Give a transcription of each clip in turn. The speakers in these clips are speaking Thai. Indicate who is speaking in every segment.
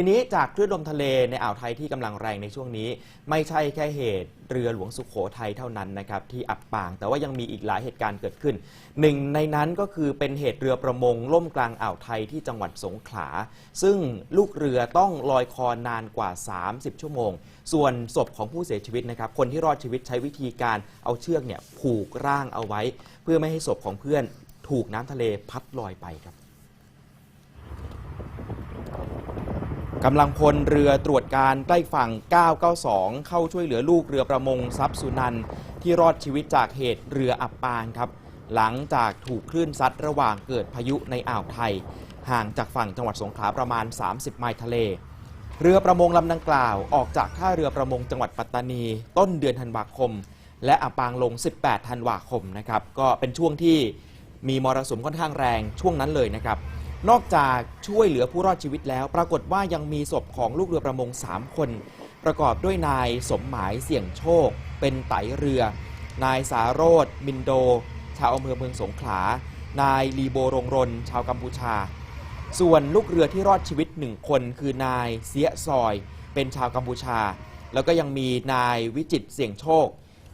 Speaker 1: ทีนี้จากคลื่นลมทะเลในอ่าวไทยที่กำลังแรงในช่วงนี้ ไม่ใช่แค่เหตุเรือหลวงสุขโขทัยเท่านั้นนะครับที่อับปาง แต่ว่ายังมีอีกหลายเหตุการณ์เกิดขึ้น หนึ่งในนั้นก็คือเป็นเหตุเรือประมงล่มกลางอ่าวไทยที่จังหวัดสงขลา ซึ่งลูกเรือต้องลอยคอนานกว่า 30 ชั่วโมง ส่วนศพของผู้เสียชีวิตนะครับคนที่รอดชีวิตใช้วิธีการเอาเชือกเนี่ยผูกร่างเอาไว้ เพื่อไม่ให้ศพของเพื่อนถูกน้ำทะเลพัดลอยไปครับ กำลังพลเรือตรวจการใกล้ฝั่ง 992 เข้าช่วยเหลือลูกเรือประมงทรัพย์สุนันท์ที่รอดชีวิตจากเหตุเรืออับปางครับ หลังจากถูกคลื่นซัดระหว่างเกิดพายุในอ่าวไทย ห่างจากฝั่งจังหวัดสงขลาประมาณ 30 ไมล์ทะเล เรือประมงลำดังกล่าว ออกจากท่าเรือประมงจังหวัดปัตตานี ต้นเดือนธันวาคม และอับปางลง 18 ธันวาคมนะครับก็เป็นช่วงที่มีมรสุมค่อนข้างแรงช่วงนั้นเลยนะครับ นอกจากช่วยเหลือผู้รอดชีวิตแล้ว ปรากฏว่ายังมีศพของลูกเรือประมง 3 คน ประกอบด้วยนายสมหมายเสี่ยงโชค เป็นไตเรือ นายสาโรธมินโด ชาวอำเภอเมืองสงขลา นายลีโบรงรน ชาวกัมพูชา ส่วนลูกเรือที่รอดชีวิตหนึ่งคน คือนายเสียซอย เป็นชาวกัมพูชา แล้วก็ยังมีนายวิจิตเสี่ยงโชค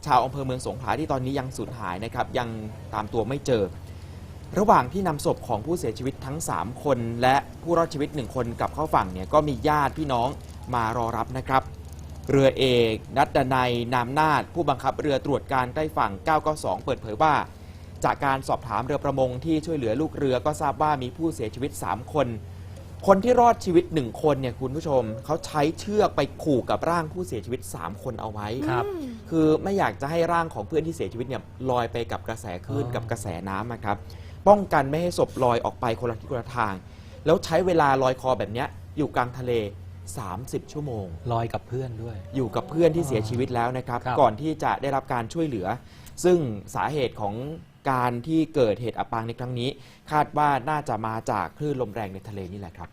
Speaker 1: ชาวอำเภอเมืองสงขลาที่ตอนนี้ยังสูญหายนะครับยังตามตัวไม่เจอ ระหว่างที่นำศพของผู้เสียชีวิตทั้ง 3 คน และผู้รอดชีวิต 1 คนกลับเข้าฝั่งเนี่ยก็มีญาติพี่น้องมารอรับนะครับ เรือเอกนัดดนัยนามนาถผู้บังคับเรือตรวจการใกล้ฝั่ง 992 เปิดเผยว่า จากการสอบถามเรือประมงที่ช่วยเหลือลูกเรือก็ทราบว่ามีผู้เสียชีวิต 3 คน คนที่รอดชีวิต 1 คนเนี่ยคุณผู้ชมเขาใช้เชือกไปขู่กับร่างผู้เสียชีวิต 3 คนเอาไว้
Speaker 2: ครับ
Speaker 1: คือไม่อยากจะให้ร่างของเพื่อนที่เสียชีวิตเนี่ยลอยไปกับกระแสคลื่น
Speaker 2: อ๋อ
Speaker 1: กับกระแสน้ำนะครับ ป้องกันไม่ให้ศพลอยออกไปคนละทิศคนละทาง แล้วใช้เวลาลอยคอแบบเนี้ยอยู่กลางทะเล 30 ชั่วโมง
Speaker 2: ลอยกับเพื่อนด้วย
Speaker 1: อยู่กับเพื่อนที่เสียชีวิตแล้วนะครับ
Speaker 2: ครับ
Speaker 1: ก่อนที่จะได้รับการช่วยเหลือ ซึ่งสาเหตุของการที่เกิดเหตุอับปางในครั้งนี้ คาดว่าน่าจะมาจากคลื่นลมแรงในทะเลนี่แหละครับ